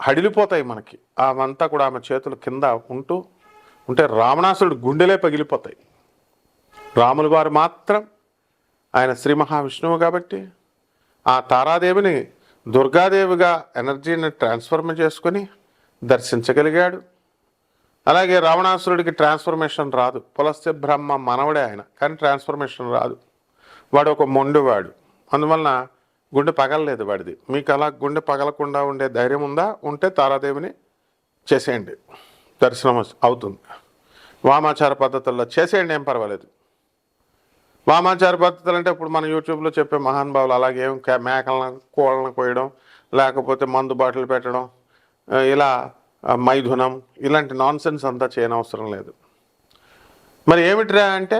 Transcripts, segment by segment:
హడిలిపోతాయి మనకి. ఆమంతా కూడా ఆమె చేతులు కింద ఉంటూ ఉంటే రావణాసురుడు గుండెలే పగిలిపోతాయి. రాముల వారు మాత్రం ఆయన శ్రీ మహావిష్ణువు కాబట్టి ఆ తారాదేవిని దుర్గాదేవిగా ఎనర్జీని ట్రాన్స్ఫర్మ్ చేసుకొని దర్శించగలిగాడు. అలాగే రావణాసురుడికి ట్రాన్స్ఫర్మేషన్ రాదు. పులస్య బ్రహ్మ మనవడే ఆయన కానీ ట్రాన్స్ఫర్మేషన్ రాదు. వాడు ఒక మొండివాడు. అందువలన గుండె పగలలేదు వాడిది. మీకు అలా గుండె పగలకుండా ఉండే ధైర్యం ఉందా? ఉంటే తారాదేవిని చేసేయండి. దర్శనం అవుతుంది. వామాచార పద్ధతుల్లో చేసేయండి ఏం పర్వాలేదు. వామాచార పద్ధతులు అంటే ఇప్పుడు మన యూట్యూబ్లో చెప్పే మహానుభావులు అలాగే మేకలను కోళ్ళను కోయడం లేకపోతే మందు బాటిల్ పెట్టడం ఇలా మైథునం ఇలాంటి నాన్ సెన్స్ అంతా చేయనవసరం లేదు. మరి ఏమిట్రా అంటే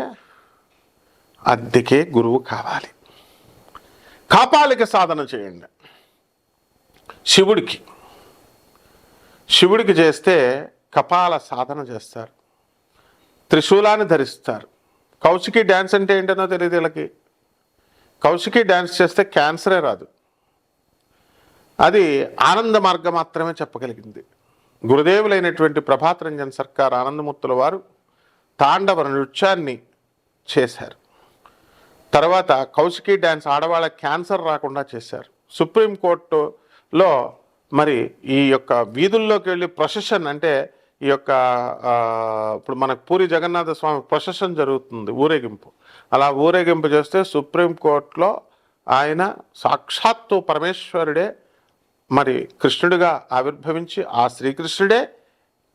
అద్దెకే గురువు కావాలి. కాపాలిక సాధన చేయండి. శివుడికి. శివుడికి చేస్తే కపాల సాధన చేస్తారు. త్రిశూలాన్ని ధరిస్తారు. కౌశికి డ్యాన్స్ అంటే ఏంటనో తెలియదు వీళ్ళకి. కౌశికి డ్యాన్స్ చేస్తే క్యాన్సరే రాదు. అది ఆనంద మార్గం మాత్రమే చెప్పగలిగింది. గురుదేవులైనటువంటి ప్రభాత్ రంజన్ సర్కార్ ఆనందమూర్తుల వారు తాండవ నృత్యాన్ని చేశారు. తర్వాత కౌశికి డ్యాన్స్ ఆడవాళ్ళ క్యాన్సర్ రాకుండా చేశారు. సుప్రీంకోర్టులో మరి ఈ యొక్క వీధుల్లోకి వెళ్ళి ప్రొసెషన్ అంటే ఈ యొక్క ఇప్పుడు మనకు పూరి జగన్నాథ స్వామి ప్రొసెషన్ జరుగుతుంది ఊరేగింపు. అలా ఊరేగింపు చేస్తే సుప్రీంకోర్టులో ఆయన సాక్షాత్తు పరమేశ్వరుడే మరి కృష్ణుడిగా ఆవిర్భవించి ఆ శ్రీకృష్ణుడే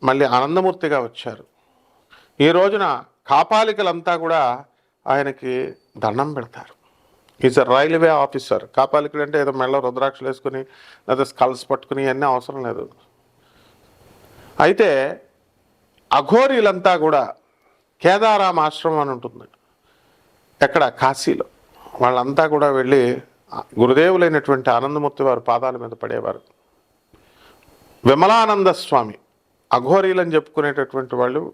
మళ్ళీ ఆనందమూర్తిగా వచ్చారు. ఈ రోజున కాపాలికలంతా కూడా ఆయనకి దండం పెడతారు. ఈజ్ అ రైల్వే ఆఫీసర్ కాపాలికుడు అంటే ఏదో మెళ్ళ రుద్రాక్షలు వేసుకుని లేదా స్కల్స్ పట్టుకుని ఇవన్నీ అవసరం లేదు. అయితే అఘోరీలంతా కూడా కేదారాం ఆశ్రమం అని ఉంటుంది. ఎక్కడ? కాశీలో. వాళ్ళంతా కూడా వెళ్ళి గురుదేవులైనటువంటి ఆనందమూర్తి వారి పాదాల మీద పడేవారు. విమలానంద స్వామి అఘోరీలని చెప్పుకునేటటువంటి వాళ్ళు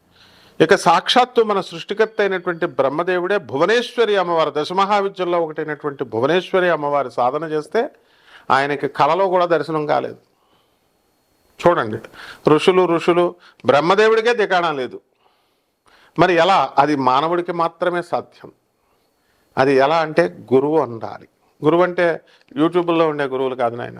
ఇక సాక్షాత్తు మన సృష్టికర్త అయినటువంటి బ్రహ్మదేవుడే భువనేశ్వరి అమ్మవారు దశమహావిద్యల్లో ఒకటైనటువంటి భువనేశ్వరి అమ్మవారి సాధన చేస్తే ఆయనకి కలలో కూడా దర్శనం కాలేదు. చూడండి ఋషులు ఋషులు బ్రహ్మదేవుడికే దికాణం లేదు. మరి ఎలా? అది మానవుడికి మాత్రమే సాధ్యం. అది ఎలా అంటే గురువు ఉండాలి గురువు అంటే యూట్యూబ్లో ఉండే గురువులు కాదు నాయన.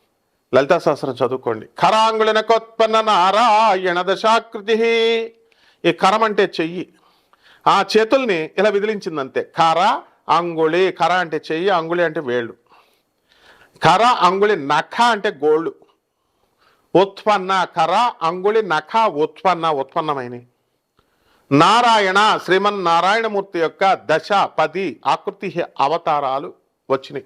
లలితా సహస్రం చదువుకోండి. కరాంగుళనకోత్పన్న నారాయణ దశాకృతి. ఈ కరం అంటే చెయ్యి. ఆ చేతుల్ని ఇలా విదిలించింది అంతే కర అంగుళి కర అంటే చెయ్యి అంగుళి అంటే వేళ్ళు. కర అంగుళి నఖ అంటే గోళ్ళు. ఉత్పన్న కర అంగుళి నఖ ఉత్పన్న ఉత్పన్నమైన నారాయణ శ్రీమన్ నారాయణమూర్తి యొక్క దశ పది ఆకృతి అవతారాలు వచ్చినాయి.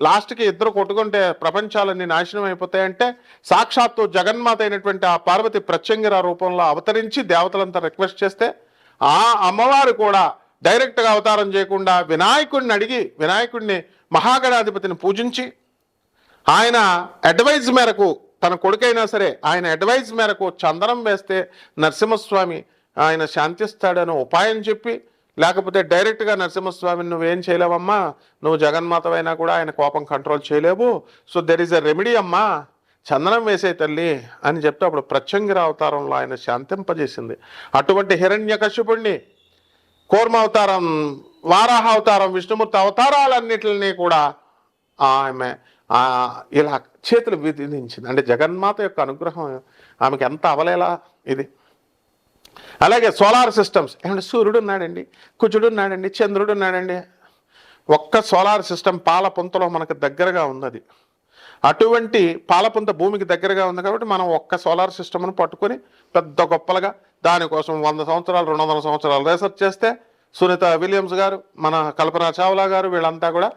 లాస్ట్కి ఇద్దరు కొట్టుకుంటే ప్రపంచాలన్నీ నాశనం అయిపోతాయంటే సాక్షాత్తు జగన్మాత అయినటువంటి ఆ పార్వతి ప్రత్యంగిర రూపంలో అవతరించి దేవతలంతా రిక్వెస్ట్ చేస్తే ఆ అమ్మవారు కూడా డైరెక్ట్గా అవతారం చేయకుండా వినాయకుడిని అడిగి వినాయకుడిని మహాగణాధిపతిని పూజించి ఆయన అడ్వైజ్ మేరకు తన కొడుకైనా సరే ఆయన అడ్వైజ్ మేరకు చందనం వేస్తే నరసింహస్వామి ఆయన శాంతిస్తాడని ఉపాయం చెప్పి లేకపోతే డైరెక్ట్గా నరసింహస్వామిని నువ్వేం చేయలేవమ్మా? నువ్వు జగన్మాతవైనా కూడా ఆయన కోపం కంట్రోల్ చేయలేవు. So there is a remedy అమ్మా. చందనం వేసే తల్లి అని చెప్తే అప్పుడు ప్రత్యంగిర అవతారంలో ఆయన శాంతింపజేసింది. అటువంటి హిరణ్యకశిపుణ్ణి కూర్మ అవతారం వారాహ అవతారం విష్ణుమూర్తి అవతారాలన్నిటిని కూడా ఆమె ఇలా చేతులు విధించింది. అంటే జగన్మాత యొక్క అనుగ్రహం ఆమెకి ఎంత అవలేలా ఇది? అలాగే సోలార్ సిస్టమ్స్. ఏమంటే సూర్యుడు ఉన్నాడండి కుజుడు ఉన్నాడండి చంద్రుడు ఉన్నాడండి. ఒక్క సోలార్ సిస్టమ్ పాలపుంతలో మనకు దగ్గరగా ఉన్నది. అటువంటి పాలపుంత భూమికి దగ్గరగా ఉంది కాబట్టి మనం ఒక్క సోలార్ సిస్టమ్ను పట్టుకొని పెద్ద గొప్పలుగా దానికోసం వంద సంవత్సరాలు రెండు వందల సంవత్సరాలు రీసెర్చ్ చేస్తే సునీత విలియమ్స్ గారు మన కల్పనా చావ్లా గారు వీళ్ళంతా కూడా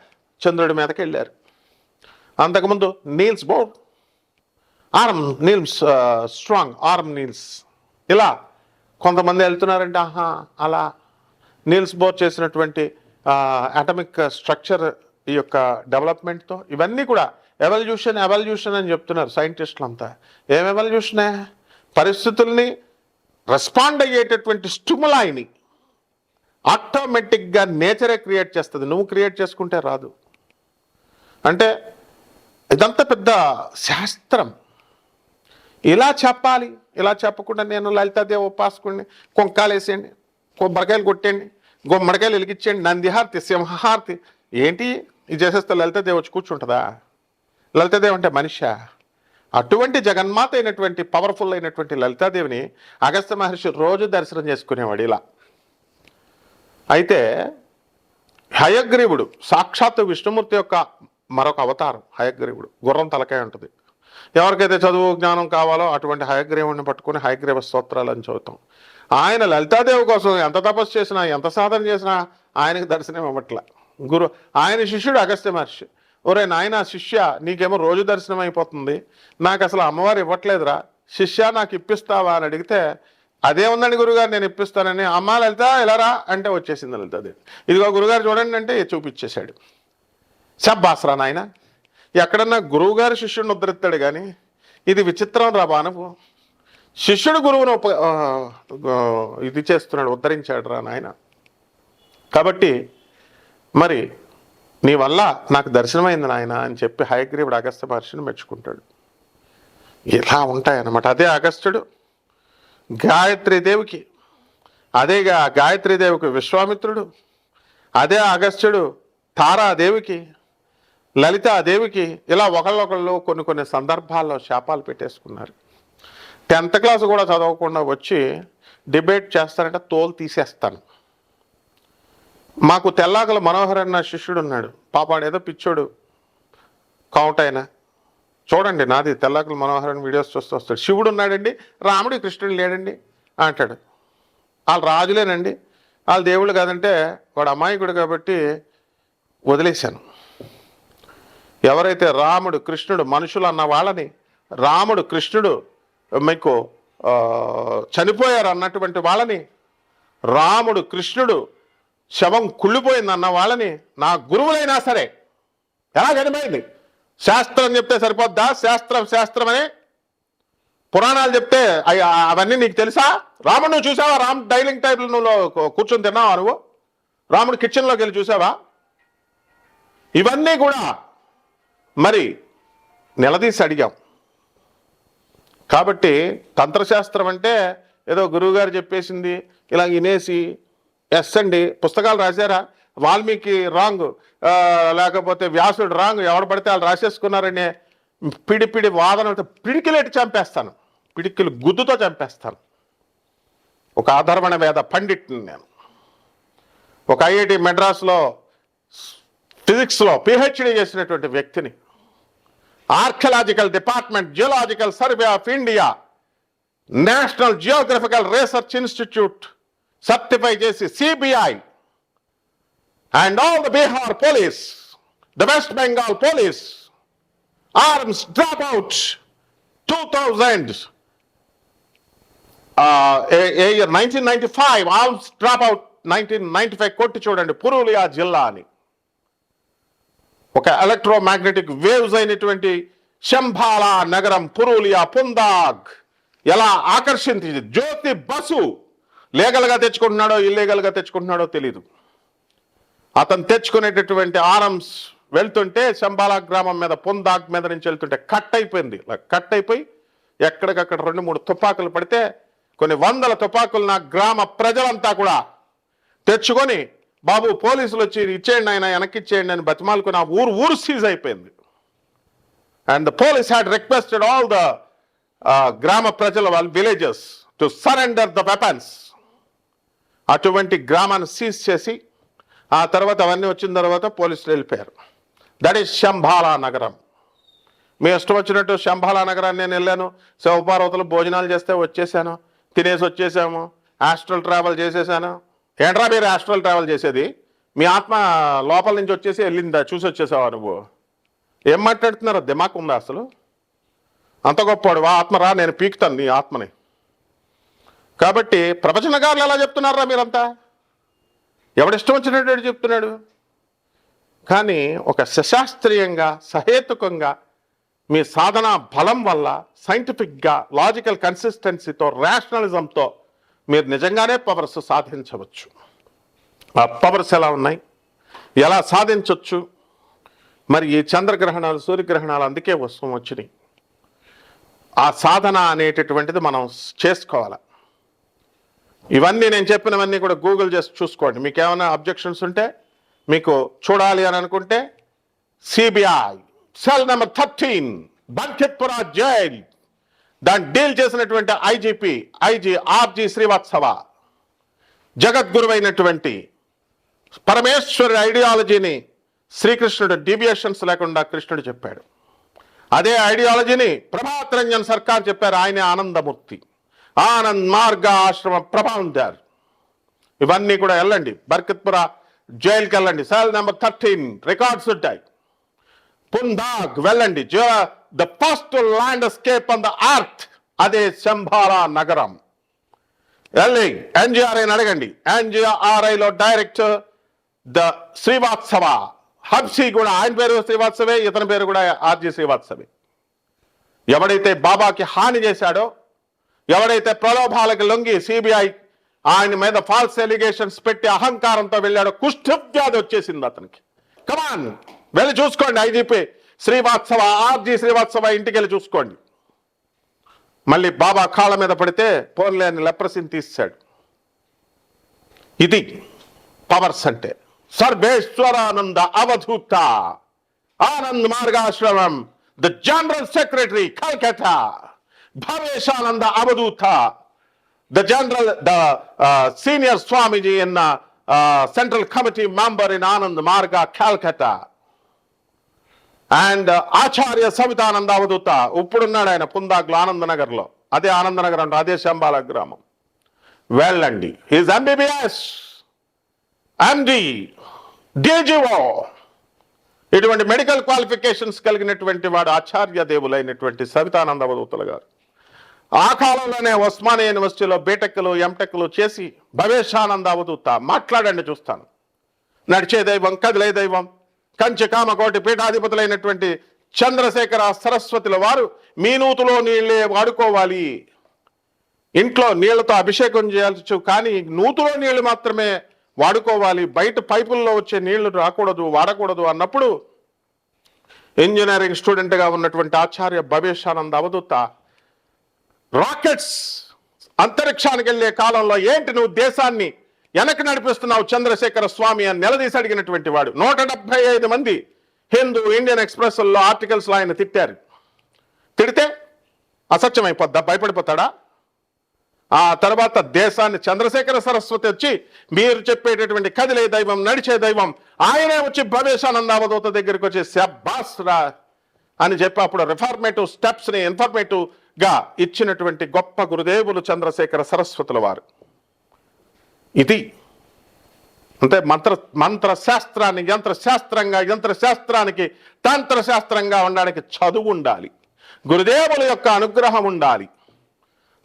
చంద్రుడి మీదకి వెళ్ళారు. అంతకుముందు Niels Bohr arm Niels strong arm Niels. ఇలా కొంతమంది వెళ్తున్నారంటే ఆహా అలా నీల్స్ బోర్ చేసినటువంటి అటమిక్ స్ట్రక్చర్ ఈ యొక్క డెవలప్మెంట్తో ఇవన్నీ కూడా ఎవల్యూషన్ ఎవల్యూషన్ అని చెప్తున్నారు సైంటిస్టులు అంతా ఏం? ఎవల్యూషనే పరిస్థితుల్ని రెస్పాండ్ అయ్యేటటువంటి స్టిములాయిని ఆటోమేటిక్గా నేచరే క్రియేట్ చేస్తుంది. నువ్వు క్రియేట్ చేసుకుంటే రాదు. అంటే ఇదంతా పెద్ద శాస్త్రం. ఇలా చెప్పాలి ఇలా చెప్పకుండా నేను లలితాదేవి ఉపాసకుడిని కొంకాలేసేయండి కొబ్బరికాయలు కొట్టండి గుమ్మడికాయలు వెలిగించండి నందిహారతి సింహారతి ఏంటి? ఇది చేసేస్తే లలితాదేవి వచ్చి కూర్చుంటుందా? లలితాదేవి అంటే మనిషా? అటువంటి జగన్మాత అయినటువంటి పవర్ఫుల్ అయినటువంటి లలితాదేవిని అగస్త్య మహర్షి రోజు దర్శనం చేసుకునేవాడు ఇలా. అయితే హయగ్రీవుడు సాక్షాత్తు విష్ణుమూర్తి యొక్క మరొక అవతారం హయగ్రీవుడు గుర్రం తలకాయ ఉంటుంది. ఎవరికైతే చదువు జ్ఞానం కావాలో అటువంటి హయగ్రీవుడిని పట్టుకుని హయగ్రీవ స్తోత్రాలు అని చదువుతాం. ఆయన లలితాదేవి కోసం ఎంత తపస్సు చేసినా ఎంత సాధన చేసినా ఆయనకి దర్శనం ఇవ్వట్లే. గురు ఆయన శిష్యుడు అగస్త్య మహర్షి. ఒరే నాయన శిష్య నీకేమో రోజు దర్శనం అయిపోతుంది. నాకు అసలు అమ్మవారు ఇవ్వట్లేదురా. శిష్య నాకు ఇప్పిస్తావా అని అడిగితే అదే ఉందండి గురుగారు నేను ఇప్పిస్తానని. అమ్మ లలిత ఎలారా అంటే వచ్చేసింది లలితాదేవి. ఇదిగో గురుగారు చూడండి అంటే చూపించేశాడు. శబ్బాసరా నాయన. ఎక్కడన్నా గురువుగారు శిష్యుడిని ఉద్ధరిస్తాడు కానీ ఇది విచిత్రం రా బాణపు శిష్యుడు గురువును ఉప ఇది చేస్తున్నాడు ఉద్ధరించాడు రా నాయన. కాబట్టి మరి నీ వల్ల నాకు దర్శనమైంది నాయన అని చెప్పి హయగ్రీవుడు అగస్త్య మహర్షిని మెచ్చుకుంటాడు. ఇలా ఉంటాయన్నమాట. అదే అగస్త్యుడు గాయత్రీదేవికి అదేగా గాయత్రీదేవికి విశ్వామిత్రుడు అదే అగస్త్యుడు తారాదేవికి లలితాదేవికి ఇలా ఒకళ్ళొకళ్ళు కొన్ని కొన్ని సందర్భాల్లో శాపాలు పెట్టేసుకున్నారు. టెన్త్ క్లాస్ కూడా చదవకుండా వచ్చి డిబేట్ చేస్తారంటే తోలు తీసేస్తాను. మాకు తెల్లాకల మనోహర్ అన్న శిష్యుడు ఉన్నాడు. పాపాడు ఏదో పిచ్చోడు. కౌంట్ అయినా. చూడండి నాది తెల్లాకల మనోహర్ అని వీడియోస్ చూస్తూ వస్తాడు. శివుడు ఉన్నాడండి రాముడు కృష్ణుడు లేడండి అంటాడు. వాళ్ళు రాజులేనండి. వాళ్ళు దేవుళ్ళు కాదంటే వాడు అమాయకుడు కాబట్టి వదిలేశాను. ఎవరైతే రాముడు కృష్ణుడు మనుషులు అన్న వాళ్ళని రాముడు కృష్ణుడు మీకు చనిపోయారు అన్నటువంటి వాళ్ళని రాముడు కృష్ణుడు శవం కుళ్ళిపోయింది అన్న వాళ్ళని నా గురువులైనా సరే ఎలా చనిపోయింది? శాస్త్రం చెప్తే సరిపోద్దా? శాస్త్రం శాస్త్రం అని పురాణాలు చెప్తే అవన్నీ నీకు తెలుసా? రాముడు నువ్వు చూసావా? రామ్ డైనింగ్ టైబుల్ నువ్వు కూర్చొని తిన్నావా నువ్వు? రాముడు కిచెన్లోకి వెళ్ళి చూసావా? ఇవన్నీ కూడా మరి నిలదీసి అడిగాం. కాబట్టి తంత్రశాస్త్రం అంటే ఏదో గురువుగారు చెప్పేసింది ఇలా వినేసి ఎస్ అండి పుస్తకాలు రాశారా? వాల్మీకి రాంగ్ లేకపోతే వ్యాసుడు రాంగ్ ఎవడు పడితే వాళ్ళు రాసేసుకున్నారనే పిడి పిడి వాదన పిడికిలేటి చంపేస్తాను. పిడికిలు గుద్దుతో చంపేస్తాను. ఒక ఆధర్వణ వేద పండిట్ని నేను. ఒక ఐఐటి మెడ్రాస్లో ఫిజిక్స్లో పిహెచ్డి చేసినటువంటి వ్యక్తిని. Archaeological department geological survey of India national geographical research institute certify చేసి CBI and all the Bihar police the West Bengal police arms drop out two thousand year nineteen ninety five arms drop out nineteen ninety five కొట్టి చూడండి పురూలియా జిల్లా అని. ఒక electromagnetic waves అయినటువంటి శంభాల నగరం పురూలియా పుందాగ్. ఎలా ఆకర్షించింది? జ్యోతి బసు లీగల్గా తెచ్చుకుంటున్నాడో ఇల్లీగల్గా తెచ్చుకుంటున్నాడో తెలీదు. అతను తెచ్చుకునేటటువంటి ఆర్మ్స్ వెళ్తుంటే శంబాలా గ్రామం మీద పుందాగ్ మీద నుంచి వెళ్తుంటే కట్ అయిపోయింది. కట్ అయిపోయి ఎక్కడికక్కడ రెండు మూడు తుపాకులు పడితే కొన్ని వందల తుపాకులు నా గ్రామ ప్రజలంతా కూడా తెచ్చుకొని బాబు పోలీసులు వచ్చి ఇచ్చేయండి ఆయన వెనక్కి ఇచ్చేయండి అని బతిమాలుకుని ఆ ఊరు ఊరు సీజ్ అయిపోయింది. And the police had requested all the గ్రామ ప్రజల వాళ్ళ villages to surrender the weapons అటువంటి గ్రామాన్ని సీజ్ చేసి ఆ తర్వాత అవన్నీ వచ్చిన తర్వాత పోలీసులు వెళ్ళిపోయారు. దట్ ఈస్ శంభాలా నగరం. మీ ఇష్టం వచ్చినట్టు శంభాలా నగరాన్ని నేను వెళ్ళాను. శివపార్వతులు భోజనాలు చేస్తే వచ్చేసాను. తినేసి వచ్చేసాము. ఆస్ట్రల్ ట్రావెల్ చేసేసాను. ఏంట్రా మీరు ఆస్ట్రల్ ట్రావెల్ చేసేది? మీ ఆత్మ లోపల నుంచి వచ్చేసి వెళ్ళిందా? చూసి వచ్చేసావా నువ్వు? ఏం మాట్లాడుతున్నారో? దిమాక్ ఉందా అసలు? అంత గొప్పవాడు. వా ఆత్మ రా నేను పీకుతాను నీ ఆత్మని. కాబట్టి ప్రవచనకారులు ఎలా చెప్తున్నారా మీరంతా? ఎవడిష్టం వచ్చినట్టు చెప్తున్నాడు? కానీ ఒక సశాస్త్రీయంగా సహేతుకంగా మీ సాధన బలం వల్ల సైంటిఫిక్గా లాజికల్ కన్సిస్టెన్సీతో రేషనలిజంతో మీరు నిజంగానే పవర్స్ సాధించవచ్చు. ఆ పవర్స్ ఎలా ఉన్నాయి? ఎలా సాధించవచ్చు మరి ఈ చంద్రగ్రహణాలు సూర్యగ్రహణాలు అందుకే వస్తూ వచ్చినాయి. ఆ సాధన అనేటటువంటిది మనం చేసుకోవాలి. ఇవన్నీ నేను చెప్పినవన్నీ కూడా గూగుల్ చేసి చూసుకోండి. మీకు ఏమైనా అబ్జెక్షన్స్ ఉంటే మీకు చూడాలి అని అనుకుంటే CBI cell number thirteen Bankitpura jail. దాన్ని డీల్ చేసినటువంటి IGP IG R G Srivastava. జగద్గురువైనటువంటి పరమేశ్వరుడి ఐడియాలజీని శ్రీకృష్ణుడు డీవియేషన్స్ లేకుండా కృష్ణుడు చెప్పాడు. అదే ఐడియాలజీని ప్రభాత్ రంజన్ సర్కార్ చెప్పారు ఆయనే ఆనందమూర్తి. ఆనంద్ మార్గ ఆశ్రమ ప్రభావందార్ ఇవన్నీ కూడా వెళ్ళండి. బర్కత్పుర జైలుకి వెళ్ళండి సెల్ నెంబర్ థర్టీన్ రికార్డ్స్ ఉంటాయి. పుందాగ్ వెళ్ళండి. The first landscape on the earth అదే శంభారా నగరం. వెళ్ళి ఎన్జిఆర్ఐని అడగండి. ఎన్జిఆర్ఐలో డైరెక్టర్ ద శ్రీవాత్సవ హబ్సీ కూడా ఆయన పేరు శ్రీవాత్సవే ఇతని పేరు కూడా ఆర్జీ శ్రీవాత్సవే ఎవడైతే బాబాకి హాని చేశాడో ఎవడైతే ప్రలోభాలకు లొంగి సిబిఐ ఆయన మీద ఫాల్స్ ఎలిగేషన్స్ పెట్టి అహంకారంతో వెళ్ళాడో కుష్ఠవ్యాధి వచ్చేసింది అతనికి. కమాన్ వెళ్ళి చూసుకోండి ఐజీపీ శ్రీవాత్సవ ఆర్జీ శ్రీవాత్సవ ఇంటికి వెళ్ళి చూసుకోండి. మళ్ళీ బాబా కాళ్ళ మీద పడితే పోన్లేని లెప్రసిని తీసాడు ఇది పవర్స్ అంటే. Sarveshwarananda Avadhuta. Anand మార్గాశ్రమం the general secretary Calcutta Bhaveshananda Avadhuta. The general the senior swamiji in central committee member in Anand Marga Calcutta and uh, Acharya Savitananda Avadhuta. ఇప్పుడున్నాడు ఆయన పుందాకులు ఆనందనగర్లో. అదే ఆనందనగర్ అంటే అదే శంబాల గ్రామం. వెళ్ళండి. హీజ్ ఎంబీబీఎస్ ఎండి డీజీఓ ఇటువంటి మెడికల్ క్వాలిఫికేషన్స్ కలిగినటువంటి వాడు ఆచార్య దేవులైనటువంటి సవితానంద అవధూతలు గారు. ఆ కాలంలోనే ఉస్మానియా యూనివర్సిటీలో బీటెక్లు ఎంటెక్లు చేసి భవేశానంద అవధూత. మాట్లాడండి చూస్తాను. నడిచే దైవం కదిలే దైవం. కంచి కామకోటి పీఠాధిపతులైనటువంటి చంద్రశేఖర సరస్వతుల వారు మీ నూతులో నీళ్ళే వాడుకోవాలి. ఇంట్లో నీళ్ళతో అభిషేకం చేయాల్సి కానీ నూతులో నీళ్ళు మాత్రమే వాడుకోవాలి. బయట పైపుల్లో వచ్చే నీళ్ళు రాకూడదు వాడకూడదు అన్నప్పుడు ఇంజనీరింగ్ స్టూడెంట్గా ఉన్నటువంటి ఆచార్య భవేశానంద అవధూత రాకెట్స్ అంతరిక్షానికి వెళ్ళే కాలంలో ఏంటి నువ్వు దేశాన్ని వెనక్కి నడిపిస్తున్నావు చంద్రశేఖర స్వామి అని నిలదీసి అడిగినటువంటి వాడు. నూట డెబ్బై ఐదు మంది హిందూ ఇండియన్ ఎక్స్ప్రెస్లో ఆర్టికల్స్లో ఆయన తిట్టారు. తిడితే అసత్యమైపోద్దా? భయపడిపోతాడా? ఆ తర్వాత దేశాన్ని చంద్రశేఖర సరస్వతి వచ్చి మీరు చెప్పేటటువంటి కదిలే దైవం నడిచే దైవం ఆయనే వచ్చి భవేశానంద అవధూత దగ్గరికి వచ్చి శబ్బాస్ రా అని చెప్పి అప్పుడు రిఫార్మేటివ్ స్టెప్స్ని ఇన్ఫర్మేటివ్గా ఇచ్చినటువంటి గొప్ప గురుదేవులు చంద్రశేఖర సరస్వతుల వారు. ఇది అంటే మంత్ర మంత్ర శాస్త్రాన్ని యంత్ర శాస్త్రంగా యంత్ర శాస్త్రానికి ఉండడానికి చదువు ఉండాలి. గురుదేవుల యొక్క అనుగ్రహం ఉండాలి.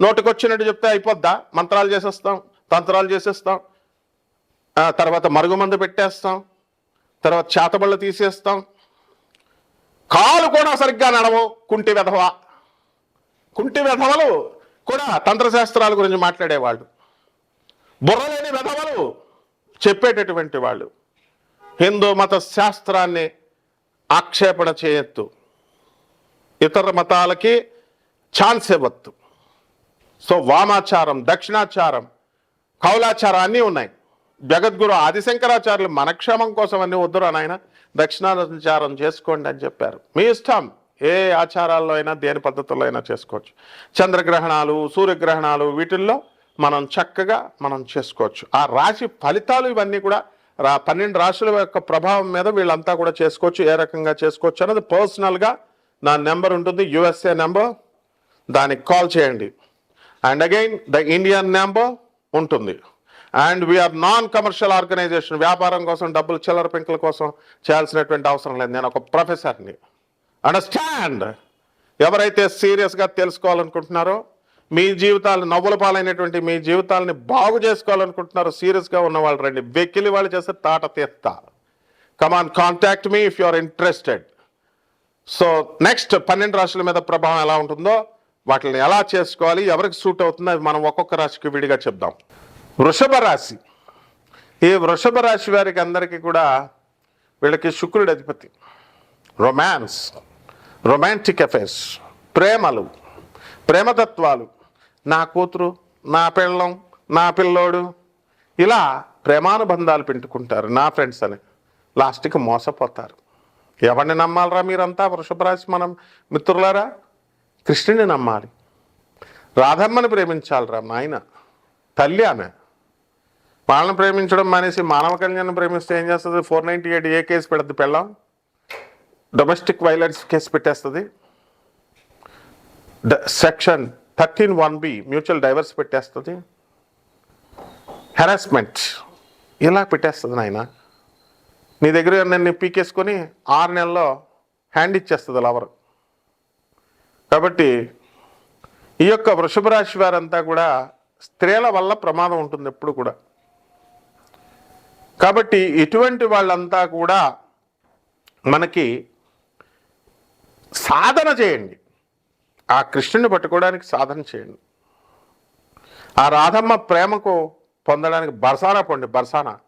నోటికొచ్చినట్టు చెప్తే అయిపోద్దా? మంత్రాలు చేసేస్తాం తంత్రాలు చేసేస్తాం. తర్వాత మరుగుమందు పెట్టేస్తాం. తర్వాత చేతబళ్ళు తీసేస్తాం. కాలు కూడా సరిగ్గా నడవు కుంటి వెధవ. కుంటి వెధవలు కూడా తంత్రశాస్త్రాల గురించి మాట్లాడేవాళ్ళు. బుర్రలేని వెధవలు చెప్పేటటువంటి వాళ్ళు. హిందూ మత శాస్త్రాన్ని ఆక్షేపణ చేయొద్దు. ఇతర మతాలకి ఛాన్స్ ఇవ్వద్దు. సో వామాచారం దక్షిణాచారం కౌలాచారం అన్నీ ఉన్నాయి. జగద్గురు ఆదిశంకరాచార్యులు మనక్షేమం కోసం అన్ని వద్దురా నాయన దక్షిణాచారం చేసుకోండి అని చెప్పారు. మీ ఇష్టం. ఏ ఆచారాల్లో అయినా దేని పద్ధతుల్లో అయినా చేసుకోవచ్చు. చంద్రగ్రహణాలు సూర్యగ్రహణాలు వీటిల్లో మనం చక్కగా మనం చేసుకోవచ్చు. ఆ రాశి ఫలితాలు ఇవన్నీ కూడా రా పన్నెండు రాశుల యొక్క ప్రభావం మీద వీళ్ళంతా కూడా చేసుకోవచ్చు. ఏ రకంగా చేసుకోవచ్చు అన్నది పర్సనల్గా నా నెంబర్ ఉంటుంది యుఎస్ఏ నెంబర్. దానికి కాల్ చేయండి. And again the Indian number ఉంటుంది. And we are non commercial organisation వ్యాపారం కోసం డబ్బులు చిల్లర పెంకుల కోసం చేయాల్సినటువంటి అవసరం లేదు. నేను ఒక ప్రొఫెసర్ని అండర్స్టాండ్ ఎవరైతే సీరియస్గా తెలుసుకోవాలనుకుంటున్నారో మీ జీవితాలు నవ్వుల పాలైనటువంటి మీ జీవితాలని బాగు చేసుకోవాలనుకుంటున్నారు సీరియస్గా ఉన్న వాళ్ళు రండి. వెక్కిలి వాళ్ళు చేస్తే తాట తీస్తా. Come on contact me if you are interested so next పన్నెండు రాశుల మీద ప్రభావం ఎలా ఉంటుందో వాటిని ఎలా చేసుకోవాలి ఎవరికి సూట్ అవుతుందో అవి మనం ఒక్కొక్క రాశికి విడిగా చెప్దాం. వృషభ రాశి. ఈ వృషభ రాశి వారికి అందరికీ కూడా వీళ్ళకి శుక్రుడి అధిపతి. రొమాన్స్ రొమాంటిక్ అఫైర్స్ ప్రేమలు. ప్రేమతత్వాలు. నా కూతురు నా పిల్లం నా పిల్లోడు. ఇలా ప్రేమానుబంధాలు పెట్టుకుంటారు నా ఫ్రెండ్స్ అని. లాస్ట్కి మోసపోతారు. ఎవరిని నమ్మాలరా మీరంతా వృషభరాశి మనం మిత్రులారా? కృష్ణుని నమ్మాలి. రాధమ్మని ప్రేమించాలిరా నాయన? తల్లి ఆమె. వాళ్ళని ప్రేమించడం మానేసి మానవ కళ్యాణం ప్రేమిస్తే ఏం చేస్తుంది? Four ninety eight A case పెడద్దు పిల్లం డొమెస్టిక్ వైలెన్స్ కేసు పెట్టేస్తుంది. Section thirteen one B mutual divorce పెట్టేస్తుంది. హెరాస్మెంట్ ఇలా పెట్టేస్తుంది నాయన? నీ దగ్గర నన్ను పీకేసుకొని ఆరు నెలల్లో హ్యాండ్ ఇచ్చేస్తుంది లవర్. కాబట్టి ఈ యొక్క వృషభ రాశి వారంతా కూడా స్త్రీల వల్ల ప్రమాదం ఉంటుంది ఎప్పుడు కూడా. కాబట్టి ఇటువంటి వాళ్ళంతా కూడా మనకి సాధన చేయండి. ఆ కృష్ణుని పట్టుకోవడానికి సాధన చేయండి. ఆ రాధమ్మ ప్రేమకు పొందడానికి బర్సానా పొండి బర్సానా.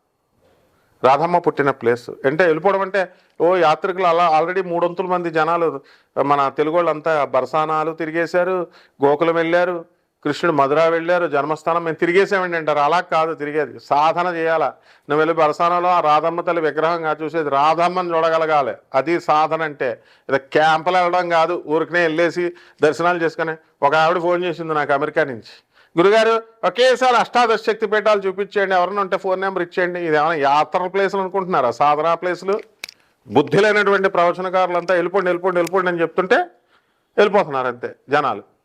రాధమ్మ పుట్టిన ప్లేస్. అంటే వెళ్ళిపోవడం అంటే ఓ యాత్రికులు అలా ఆల్రెడీ మూడొంతుల మంది జనాలు మన తెలుగు వాళ్ళంతా బర్సానాలు తిరిగేశారు గోకులం వెళ్ళారు కృష్ణుడు మధుర వెళ్ళారు జన్మస్థానం మేము తిరిగేసామండి అంటారు. అలా కాదు తిరిగేది. సాధన చేయాలా? నువ్వు వెళ్ళి బరసానంలో ఆ రాధమ్మ తల్లి విగ్రహంగా చూసేది. రాధమ్మని చూడగలగాలి. అది సాధన అంటే. ఇది క్యాంపులు వెళ్ళడం కాదు. ఊరికనే వెళ్ళేసి దర్శనాలు చేసుకొని ఒక ఆవిడ ఫోన్ చేసింది నాకు అమెరికా నుంచి. గురుగారు ఒకేసారి అష్టాదశ శక్తి పీఠాలు చూపించేయండి. ఎవరైనా ఉంటే ఫోన్ నెంబర్ ఇచ్చేయండి. ఇది ఏమైనా యాత్ర ప్లేసులు అనుకుంటున్నారా? సాధనా ప్లేసులు? బుద్ధి లేనటువంటి ప్రవచనకారులంతా వెళ్ళిపోండి వెళ్ళిపోండి వెళ్ళిపోండి అని చెప్తుంటే వెళ్ళిపోతున్నారు అంతే జనాలు.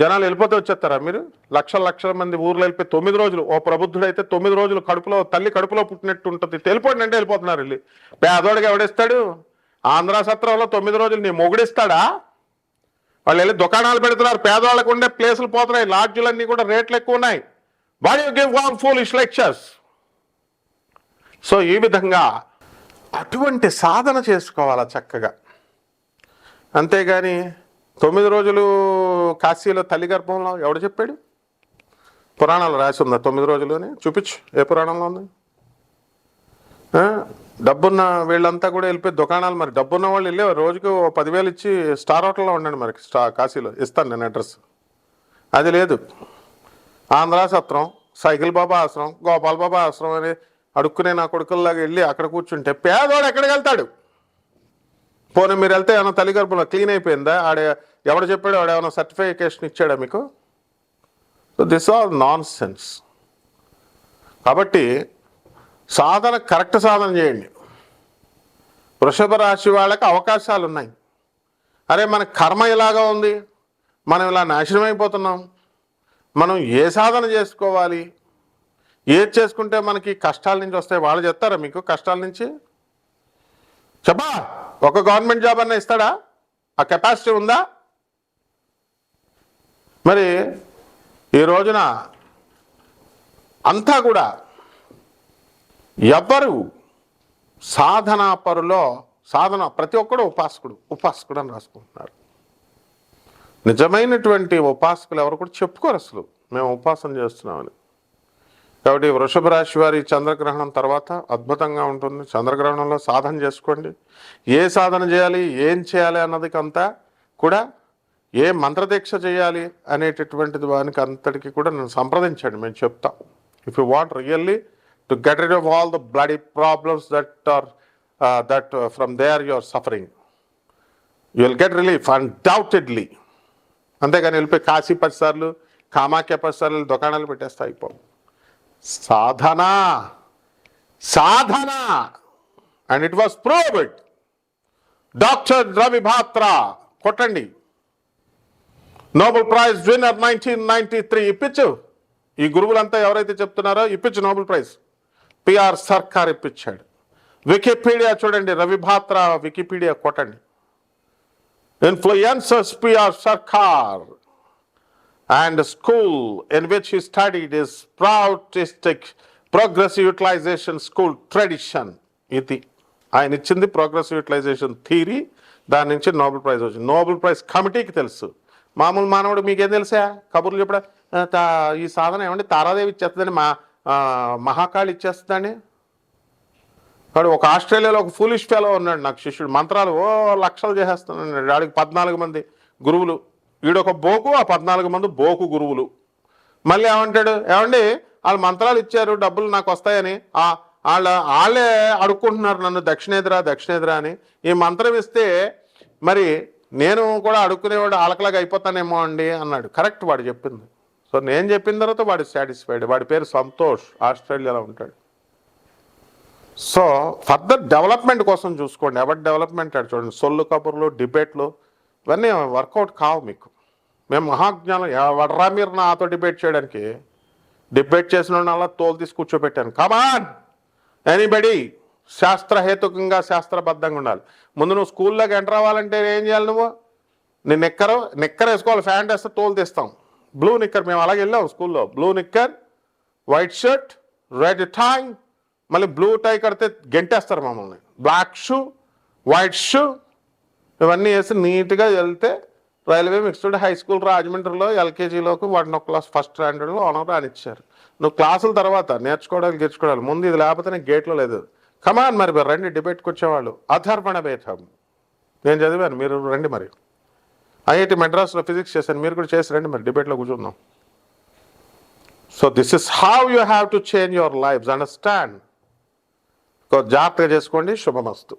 జనాలు వెళ్ళిపోతే వచ్చేస్తారా మీరు? లక్షల లక్షల మంది ఊర్లో వెళ్ళిపోయి తొమ్మిది రోజులు ఓ ప్రబుద్ధుడైతే తొమ్మిది రోజులు కడుపులో తల్లి కడుపులో పుట్టినట్టు ఉంటుంది. తెలిపోండి అంటే వెళ్ళిపోతున్నారు వెళ్ళి. పేదోడికి ఎవడిస్తాడు? ఆంధ్ర సత్రంలో తొమ్మిది రోజులు నీ మొగుడిస్తాడా? వాళ్ళు వెళ్ళి దుకాణాలు పెడుతున్నారు. పేదవాళ్ళకు ఉండే ప్లేసులు పోతున్నాయి. లాడ్జులన్నీ కూడా రేట్లు ఎక్కువ ఉన్నాయి. What you give all foolish lectures so ఈ విధంగా అటువంటి సాధన చేసుకోవాలా చక్కగా. అంతేగాని తొమ్మిది రోజులు కాశీలో తల్లి గర్భంలో ఎవడు చెప్పాడు? పురాణాలు రాసి ఉందా తొమ్మిది రోజులని? చూపించు ఏ పురాణంలో ఉంది? డబ్బున్న వీళ్ళంతా కూడా వెళ్ళిపోయి దుకాణాలు మరి. డబ్బున్న వాళ్ళు వెళ్ళి రోజుకు ఓ పదివేలు ఇచ్చి స్టార్ హోటల్లో ఉండండి మరి స్టా కాశీలో. ఇస్తాను నేను అడ్రస్. అది లేదు. ఆంధ్రా సత్రం సైకిల్ బాబా ఆశ్రమం గోపాల్ బాబా ఆశ్రమం అని అడుక్కునే నా కొడుకుల్లాగా వెళ్ళి అక్కడ కూర్చుంటే పేదవాడు ఎక్కడికి వెళ్తాడు? పోనీ మీరు వెళ్తే ఏమైనా తల్లి గర్భంలో క్లీన్ అయిపోయిందా? ఆడ ఎవడు చెప్పాడు? వాడు ఏమైనా సర్టిఫికేషన్ ఇచ్చాడా మీకు? So this are nonsense కాబట్టి సాధన కరెక్ట్ సాధన చేయండి. వృషభ రాశి వాళ్ళకి అవకాశాలు ఉన్నాయి. అరే మన కర్మ ఇలాగా ఉంది? మనం ఇలా నాశనం అయిపోతున్నాం. మనం ఏ సాధన చేసుకోవాలి? ఏది చేసుకుంటే మనకి కష్టాల నుంచి వస్తాయి? వాళ్ళు చెప్తారా మీకు కష్టాల నుంచి? చెప్పా? ఒక గవర్నమెంట్ జాబ్ అన్న ఇస్తాడా? ఆ కెపాసిటీ ఉందా? మరి ఈ రోజున అంతా కూడా ఎవ్వరు సాధనా పరులో సాధన ప్రతి ఒక్కడు ఉపాసకుడు ఉపాసకుడు అని రాసుకుంటున్నారు. నిజమైనటువంటి ఉపాసకులు ఎవరు కూడా చెప్పుకోరు అసలు. మేము ఉపాసన చేస్తున్నామని. కాబట్టి వృషభ రాశి వారి చంద్రగ్రహణం తర్వాత అద్భుతంగా ఉంటుంది. చంద్రగ్రహణంలో సాధన చేసుకోండి. ఏ సాధన చేయాలి ఏం చేయాలి అన్నదికంతా కూడా ఏ మంత్రదీక్ష చేయాలి అనేటటువంటిది దానికి అంతటికి కూడా నన్ను సంప్రదించండి మేము చెప్తాం. If you want really to get rid of all the bloody problems that are that from there you are suffering you will get relief undoubtedly అంతేగాని వెళ్ళిపోయి కాశీ పదిసార్లు కామాఖ్య పదిసార్లు దుకాణాలు పెట్టేస్తా అయిపో సాధన! సాధన! And it was proved doctor Ravi Batra కొట్టండి. Nobel prize winner nineteen ninety three ఇప్పించు. ఈ గురువులంతా ఎవరైతే చెప్తున్నారో ఇప్పించు నోబెల్ ప్రైజ్ పిఆర్ సర్కార్ ఇప్పించాడు. వికీపీడియా చూడండి రవిభాత్ర వికీపీడియా కొట్టండి. Influencers P R Sarkar and school in which he studied is proutistic progressive utilization school tradition ఇది ఆయన ఇచ్చింది ప్రోగ్రెసివ్ యూటిలైజేషన్ థీరీ దాని నుంచి నోబెల్ ప్రైజ్ వచ్చింది. నోబెల్ ప్రైజ్ కమిటీకి తెలుసు. మామూలు మానవుడు మీకేం తెలుసా? కబుర్లు చెప్పడం? తా- ఈ సాధన ఏమండి? తారాదేవి ఇచ్చేస్తుందని మా మహాకాళి ఇచ్చేస్తుందని వాడు ఒక ఆస్ట్రేలియాలో ఒక ఫూలిష్ ఫెలో ఉన్నాడు నాకు శిష్యుడు. మంత్రాలు ఓ లక్షలు చేసేస్తున్నాడు. వాడికి పద్నాలుగు మంది గురువులు. వీడొక బోకు ఆ పద్నాలుగు మంది బోకు గురువులు. మళ్ళీ ఏమంటాడు? ఏమండి? వాళ్ళు మంత్రాలు ఇచ్చారు డబ్బులు నాకు వస్తాయని. వాళ్ళ వాళ్ళే అడుక్కుంటున్నారు నన్ను దక్షిణేదిరా దక్షిణేదిరా అని. ఈ మంత్రం ఇస్తే మరి నేను కూడా అడుక్కునేవాడు ఆలకలాగా అయిపోతానేమో అండి అన్నాడు. కరెక్ట్ వాడు చెప్పింది. సో నేను చెప్పిన తర్వాత వాడు సాటిస్ఫైడ్ వాడి పేరు సంతోష్ ఆస్ట్రేలియాలో ఉంటాడు. సో ఫర్దర్ డెవలప్మెంట్ కోసం చూసుకోండి. ఎవరి డెవలప్మెంట్ అంటే చూడండి. సొల్లు కబుర్లు డిబేట్లు ఇవన్నీ వర్కౌట్ కావు మీకు. మేము మహాజ్ఞానం ఎవడరా మీరు నాతో డిబేట్ చేయడానికి? డిబేట్ చేసిన వాడిని అలా తోలు తీసి కూర్చోబెట్టాను. కమాన్ ఎనీబడి శాస్త్రహేతుకంగా శాస్త్రబద్ధంగా ఉండాలి. ముందు నువ్వు స్కూల్లోకి ఎంటర్ అవ్వాలంటే ఏం చేయాలి నువ్వు? నేను నిక్కరు నిక్కర్ వేసుకోవాలి. ఫ్యాంట్ వేస్తే తోలు తీస్తాం. బ్లూ నిక్కర్ మేము అలాగే వెళ్ళాం స్కూల్లో. Blue knicker white shirt red tie మళ్ళీ బ్లూ టై కడితే గెంటేస్తారు మమ్మల్ని. బ్లాక్ షూ వైట్ షూ ఇవన్నీ వేసి నీట్గా వెళ్తే రైల్వే మిక్స్డ్ హై స్కూల్ రాజమండ్రిలో ఎల్కేజీలోకి వన్ ఒక క్లాస్ ఫస్ట్ స్టాండర్డ్లో ఆనర్ రానిచ్చారు. నువ్వు క్లాసుల తర్వాత నేర్చుకోవడానికి నేర్చుకోవాలి ముందు ఇది లేకపోతే నేను గేట్లో లేదు. కమాన్ మరి మీరు రండి డిబేట్కి వచ్చేవాళ్ళు. అధర్మణ భేదం. నేను చదివాను మీరు రండి మరి. ఐఐటి మెడ్రాస్లో ఫిజిక్స్ చేశాను మీరు కూడా చేసి రండి మరి డిబేట్లో కూర్చుందాం. So this is how you have to change your life understand జాగ్రత్తగా చేసుకోండి శుభమస్తు.